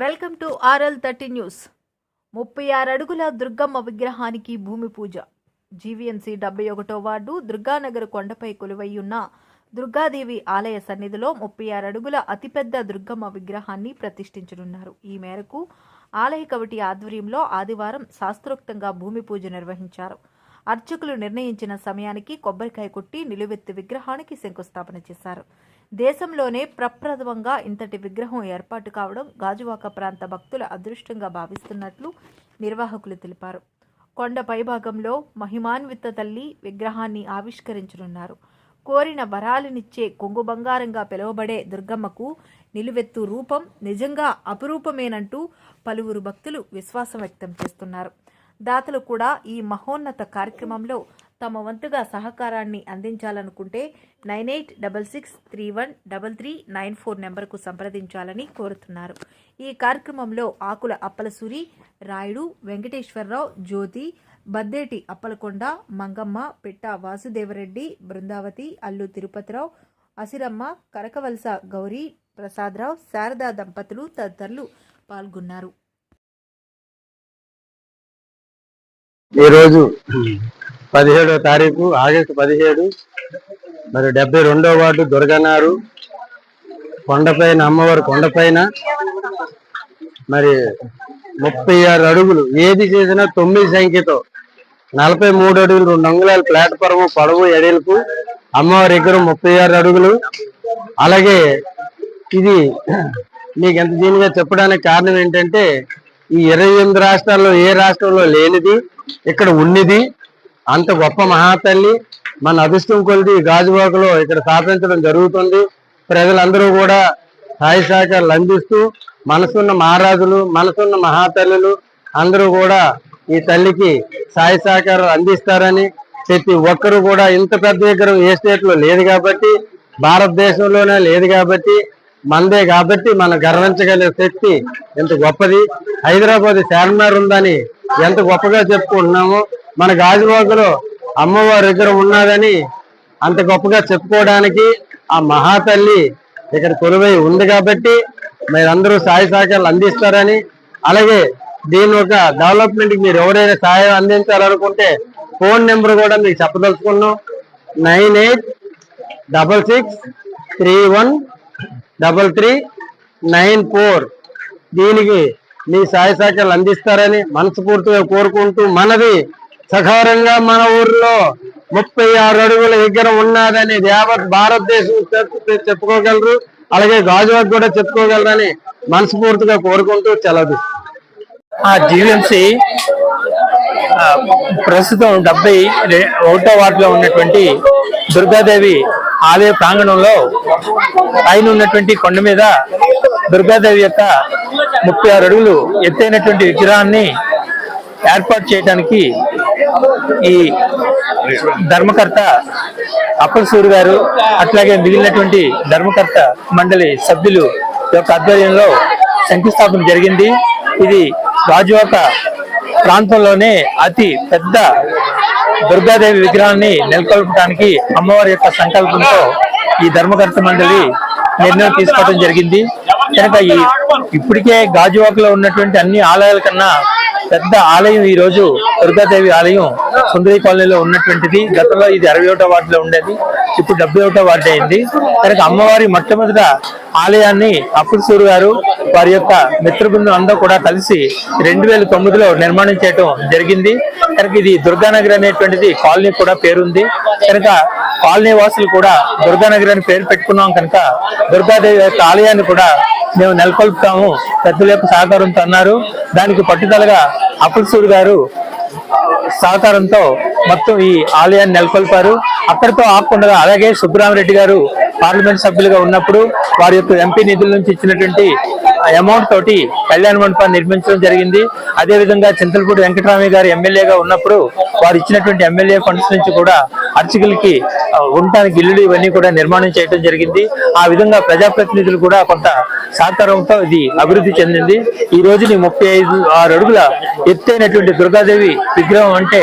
Welcome to RL thirty news. ముప్పై ఆరు అడుగుల దుర్గమ్మ విగ్రహానికి భూమి పూజ. జీవీఎంసీ డెబ్బై ఒకటో వార్డు దుర్గానగర్ కొండపై కొలువై ఉన్న దుర్గాదేవి ఆలయ సన్నిధిలో ముప్పై ఆరు అడుగుల అతిపెద్ద దుర్గమ్మ విగ్రహాన్ని ప్రతిష్ఠించనున్నారు. ఈ మేరకు ఆలయ కమిటీ ఆధ్వర్యంలో ఆదివారం శాస్త్రోక్తంగా భూమి పూజ నిర్వహించారు. అర్చకులు నిర్ణయించిన సమయానికి కొబ్బరికాయ కొట్టి నిలువెత్తు విగ్రహానికి శంకుస్థాపన చేశారు. దేశంలోనే ప్రప్రథమంగా ఇంతటి విగ్రహం ఏర్పాటు కావడం గాజువాక ప్రాంత భక్తుల అదృష్టంగా భావిస్తున్నట్లు నిర్వాహకులు తెలిపారు. కొండ పైభాగంలో మహిమాన్విత తల్లి విగ్రహాన్ని ఆవిష్కరించనున్నారు. కోరిన వరాలనిచ్చే కొంగు బంగారంగా పిలువబడే దుర్గమ్మకు నిలువెత్తు రూపం నిజంగా అపురూపమేనంటూ పలువురు భక్తులు విశ్వాసం వ్యక్తం చేస్తున్నారు. దాతలు కూడా ఈ మహోన్నత కార్యక్రమంలో తమ వంతుగా సహకారాన్ని అందించాలనుకుంటే nine eight double six three one double three nine four నెంబర్కు సంప్రదించాలని కోరుతున్నారు. ఈ కార్యక్రమంలో ఆకుల అప్పలసూరి రాయుడు వెంకటేశ్వరరావు జ్యోతి బద్దేటి అప్పలకొండ మంగమ్మ పిట్ట వాసుదేవరెడ్డి బృందావతి అల్లు తిరుపతిరావు అసిరమ్మ కరకవలస గౌరీ ప్రసాదరావు శారదా దంపతులు తదితరులు పాల్గొన్నారు. ఈరోజు పదిహేడవ తారీఖు ఆగస్టు పదిహేడు మరి డెబ్బై రెండో వార్డు దుర్గనారు కొండపైన అమ్మవారి కొండపైన మరి ముప్పై ఆరు అడుగులు ఏది చేసినా తొమ్మిది సంఖ్యతో నలభై మూడు అడుగులు రెండు అంగుళాల ప్లాట్ఫారం పొడవు ఎడల్పు అమ్మవారి దగ్గర ముప్పై ఆరు అడుగులు. అలాగే ఇది మీకు ఎంత దీనిగా చెప్పడానికి కారణం ఏంటంటే ఈ ఇరవై ఎనిమిది రాష్ట్రాల్లో ఏ రాష్ట్రంలో లేనిది ఇక్కడ ఉన్నది అంత గొప్ప మహాతల్లి. మన అదృష్టం కొలిది గాజువాకలో ఇక్కడ స్థాపించడం జరుగుతుంది. ప్రజలందరూ కూడా సాయి సహకారాలు అందిస్తూ మనసున్న మహారాజులు మనసున్న మహాతల్లులు అందరూ కూడా ఈ తల్లికి సాయి సహకారాలు అందిస్తారని ప్రతి ఒక్కరు కూడా ఇంత పెద్ద విగ్రహం ఏ స్టేట్లో లేదు కాబట్టి భారతదేశంలోనే లేదు కాబట్టి మనదే కాబట్టి మనం గర్వించగలిగే శక్తి ఎంత గొప్పది. హైదరాబాద్ చార్మినార్ ఉందని ఎంత గొప్పగా చెప్పుకుంటున్నామో మన గాజువాకలో అమ్మవారి దగ్గర ఉన్నదని అంత గొప్పగా చెప్పుకోవడానికి ఆ మహాతల్లి ఇక్కడ కొలువై ఉంది కాబట్టి మీరందరూ సాయ సహకారాలు అందిస్తారని అలాగే దీని ఒక డెవలప్మెంట్కి మీరు ఎవరైనా సహాయం అందించాలనుకుంటే ఫోన్ నెంబర్ కూడా మీకు చెప్పదలుచుకున్నాం. Nine eight double six three one double three nine four దీనికి మీ సహాయ సహకారాలు అందిస్తారని మనస్ఫూర్తిగా కోరుకుంటూ మనది సకారంగా మన ఊర్లో ముప్పై ఆరు అడుగుల దగ్గర ఉన్నదని యావత్ భారతదేశం చెప్పుకోగలరు. అలాగే గాజువాక్ కూడా చెప్పుకోగలరని మనస్ఫూర్తిగా కోరుకుంటూ చలదు ఆ జీవీఎంసీ ప్రస్తుతం డెబ్బై ఒకటో వార్డులో ఉన్నటువంటి దుర్గాదేవి ఆలయ ప్రాంగణంలో పైన ఉన్నటువంటి కొండ మీద దుర్గాదేవి యొక్క ముప్పై ఆరు అడుగులు ఎత్తైనటువంటి విగ్రహాన్ని ఏర్పాటు చేయడానికి ఈ ధర్మకర్త అప్పలసూరి గారు అట్లాగే మిగిలినటువంటి ధర్మకర్త మండలి సభ్యులు యొక్క ఆధ్వర్యంలో శంకుస్థాపన జరిగింది. ఇది రాజువాక ప్రాంతంలోనే అతి పెద్ద దుర్గాదేవి విగ్రహాన్ని నెలకొల్పడానికి అమ్మవారి యొక్క సంకల్పంతో ఈ ధర్మకర్త మండలి నిర్ణయం తీసుకోవడం జరిగింది. కనుక ఈ ఇప్పటికే గాజువాకలో ఉన్నటువంటి అన్ని ఆలయాల కన్నా పెద్ద ఆలయం ఈ రోజు దుర్గాదేవి ఆలయం సుందరి కాలనీలో ఉన్నటువంటిది. గతంలో ఇది అరవై ఒకటో వార్డులో ఉండేది. ఇప్పుడు డెబ్బై ఒకటో వార్డు అయింది. కనుక అమ్మవారి మొట్టమొదట ఆలయాన్ని అప్పుడుసూరు గారు వారి యొక్క మిత్ర బృందం అందరూ కూడా కలిసి రెండు వేల తొమ్మిదిలో నిర్మాణం చేయడం జరిగింది. కనుక ఇది దుర్గానగర్ అనేటువంటిది కాలనీ కూడా పేరుంది. కనుక కాలనీ వాసులు కూడా దుర్గానగర్ అని పేరు పెట్టుకున్నాం కనుక దుర్గాదేవి యొక్క ఆలయాన్ని కూడా మేము నెలకొల్పుతాము. పెద్దల యొక్క సహకారంతో అన్నారు. దానికి పట్టుదలగా అప్పుల్సూరు గారు సహకారంతో మొత్తం ఈ ఆలయాన్ని నెలకొల్పారు. అక్కడితో ఆపకుండా అలాగే సుబ్బరామరెడ్డి గారు పార్లమెంట్ సభ్యులుగా ఉన్నప్పుడు వారి యొక్క ఎంపీ నిధుల నుంచి ఇచ్చినటువంటి అమౌంట్ తోటి కళ్యాణ మండపాన్ని నిర్మించడం జరిగింది. అదే విధంగా చింతలపూడి వెంకటరామయ్య గారు ఎమ్మెల్యేగా ఉన్నప్పుడు వారు ఇచ్చినటువంటి ఎమ్మెల్యే ఫండ్స్ నుంచి కూడా అర్చకులకి ఉండటానికి ఇల్లులు ఇవన్నీ కూడా నిర్మాణం చేయడం జరిగింది. ఆ విధంగా ప్రజాప్రతినిధులు కూడా కొంత సహకారంతో ఇది అభివృద్ధి చెందింది. ఈ రోజుని ముప్పై ఐదు ఆరు అడుగుల ఎత్తైనటువంటి దుర్గాదేవి విగ్రహం అంటే